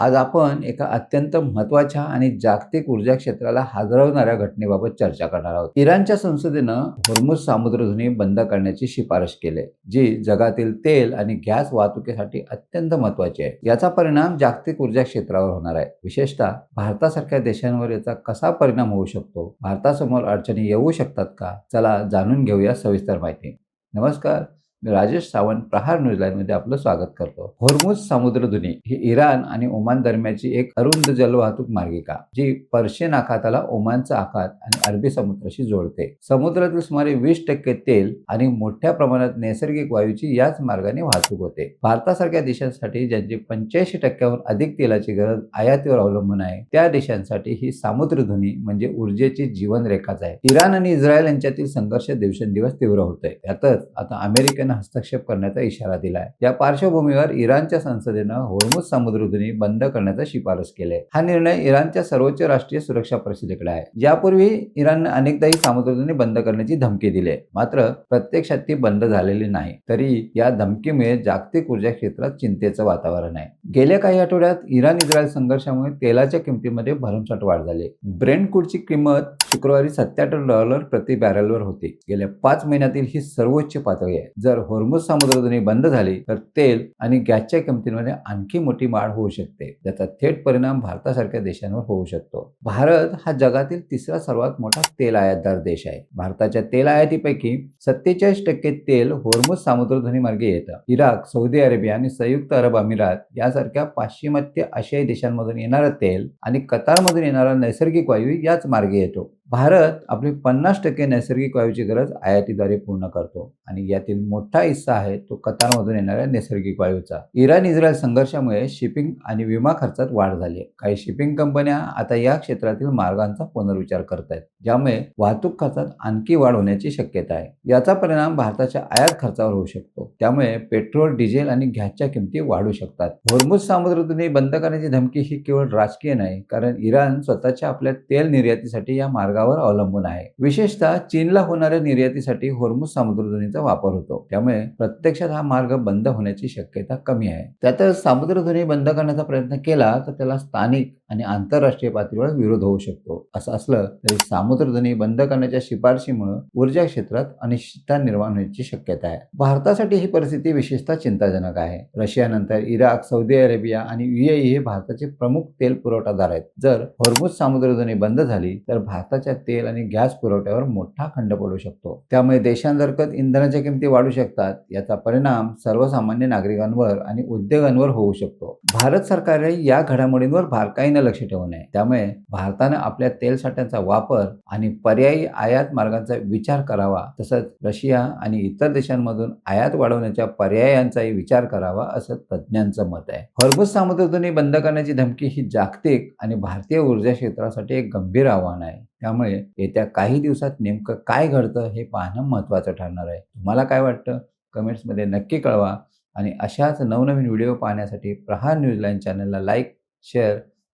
आज आपण एका अत्यंत महत्त्वाच्या आणि जागतिक ऊर्जा क्षेत्राला हादरवणाऱ्या घटनेबाबत चर्चा करणार आहोत. इराणच्या संसदेनं होर्मुज सामुद्रधुनी बंद करण्याची शिफारस केली जी जगातील तेल आणि गॅस वाहतुकीसाठी अत्यंत महत्वाची आहे. याचा परिणाम जागतिक ऊर्जा क्षेत्रावर होणार आहे. विशेषतः भारतासारख्या देशांवर याचा कसा परिणाम होऊ शकतो? भारतासमोर अडचणी येऊ शकतात का? चला जाणून घेऊया सविस्तर माहिती. नमस्कार. मी राजेश सावंत प्रहार न्यूजलाईनमध्ये आपलं स्वागत करतो. होर्मुज समुद्रधुनी ही इराण आणि ओमान दरम्यानची एक अरुंद जलवाहतूक मार्गिका जी पर्शियन आखाताला ओमानचा आखात आणि अरबी समुद्राशी जोडते. समुद्रातील सुमारे वीस टक्के तेल आणि मोठ्या प्रमाणात नैसर्गिक वायूची याच मार्गाने वाहतूक होते. भारतासारख्या देशांसाठी ज्यांची पंच्याऐंशी टक्क्याहून अधिक तेलाची गरज आयातीवर अवलंबून आहे त्या देशांसाठी ही सामुद्रधुनी म्हणजे ऊर्जेची जीवनरेखाच आहे. इराण आणि इस्रायल यांच्यातील संघर्ष दिवसेंदिवस तीव्र होतोय. यातच आता अमेरिकन हस्तक्षेप करण्याचा इशारा दिलाय. या पार्श्वभूमीवर इराणच्या संसदेनं होर्मुज समुद्रधुनी बंद करण्याचा शिफारस केले हा निर्णय इराणच्या सर्वोच्च राष्ट्रीय सुरक्षा परिषदेकडे आहे. यापूर्वी इराणने अनेकदा ही सामुद्रधुनी बंद करण्याची धमकी दिली. आहे मात्र प्रत्यक्षात ती बंद झालेली नाही. तरी या धमकीमुळे जागतिक ऊर्जा क्षेत्रात चिंतेचं वातावरण आहे. गेल्या काही आठवड्यात इराण इस्रायल संघर्षामुळे तेलाच्या किमतीमध्ये भरमसाठ वाढ झाली. ब्रेंड क्रूडची किंमत शुक्रवारी सत्याहत्तर डॉलर प्रति बॅरलवर होती. गेल्या पाच महिन्यातील ही सर्वोच्च पातळी आहे. जर होर्मुज समुद्रधुनी बंद झाली तर तेल आणि गॅसच्या किमतींमध्ये आणखी मोठी वाढ होऊ शकते ज्याचा थेट परिणाम भारतासारख्या देशांवर होऊ शकतो. भारत हा जगातील तिसरा सर्वात मोठा तेल आयातदार देश आहे. भारताच्या तेल आयातीपैकी सत्तेचाळीस टक्के तेल होर्मुज सामुद्रधुनी मार्गे येतं. इराक सौदी अरेबिया आणि संयुक्त अरब अमिरात यासारख्या पाश्चिमात्य आशियाई देशांमधून येणारं तेल आणि कतारमधून येणारा नैसर्गिक वायू याच मार्गे येतो. भारत आपली पन्नास टक्के नैसर्गिक वायूची गरज आयातीद्वारे पूर्ण करतो. आणि यातील मोठा हिस्सा आहे तो कतारमधून येणाऱ्या नैसर्गिक वायूचा. इराण इस्रायल संघर्षामुळे शिपिंग आणि विमा खर्चात वाढ झाली आहे. काही शिपिंग कंपन्या आता या क्षेत्रातील मार्गांचा पुनर्विचार करत आहेत ज्यामुळे वाहतूक खर्चात आणखी वाढ होण्याची शक्यता आहे. याचा परिणाम भारताच्या आयात खर्चावर होऊ शकतो. त्यामुळे पेट्रोल डिझेल आणि गॅसच्या किमती वाढू शकतात. होर्मुज सामुद्रधुनी बंद करण्याची धमकी ही केवळ राजकीय नाही कारण इराण स्वतःच्या आपल्या तेल निर्यातीसाठी या मार्गावर अवलंबून आहे. विशेषतः चीनला होणाऱ्या निर्यातीसाठी होर्मुज समुद्रधुनीचा वापर होतो. त्यामुळे प्रत्यक्षात हा मार्ग बंद होण्याची शक्यता कमी आहे. त्यातच समुद्रधुनी बंद करण्याचा प्रयत्न केला तर त्याला स्थानिक आणि आंतरराष्ट्रीय पातळीवर विरोध होऊ शकतो. असं असलं तरी सामुद्रधनी बंद करण्याच्या शिफारशीमुळे ऊर्जा क्षेत्रात अनिश्चितता निर्माण होण्याची शक्यता आहे. भारतासाठी ही परिस्थिती विशेषतः चिंताजनक आहे. रशियानंतर इराक सौदी अरेबिया आणि युएई हे भारताचे प्रमुख तेल पुरवठादार आहेत. जर होर्मुज सामुद्रधुनी बंद झाली तर भारताच्या तेल आणि गॅस पुरवठ्यावर मोठा खंड पडू शकतो. त्यामुळे देशांतर्गत इंधनाच्या किमती वाढू शकतात. याचा परिणाम सर्वसामान्य नागरिकांवर आणि उद्योगांवर होऊ शकतो. भारत सरकारने या घडामोडींवर बारकाईने लक्ष ठेवू नये. त्यामुळे भारतानं आपल्या तेल साठ्यांचा वापर आणि पर्यायी आयात मार्गांचा विचार करावा तसंच रशिया आणि इतर देशांमधून आयात वाढवण्याच्या पर्यायांचाही विचार करावा असं तज्ज्ञांचं मत आहे. हरबूज सामुद्रधुनी बंद करण्याची धमकी ही जागतिक आणि भारतीय ऊर्जा क्षेत्रासाठी एक गंभीर आव्हान आहे. त्यामुळे येत्या काही दिवसात नेमकं काय घडतं हे पाहणं महत्त्वाचं ठरणार आहे. तुम्हाला काय वाटतं? कमेंट्समध्ये नक्की कळवा आणि अशाच नवनवीन व्हिडिओ पाहण्यासाठी प्रहार न्यूजलाईन चॅनलला लाईक शेअर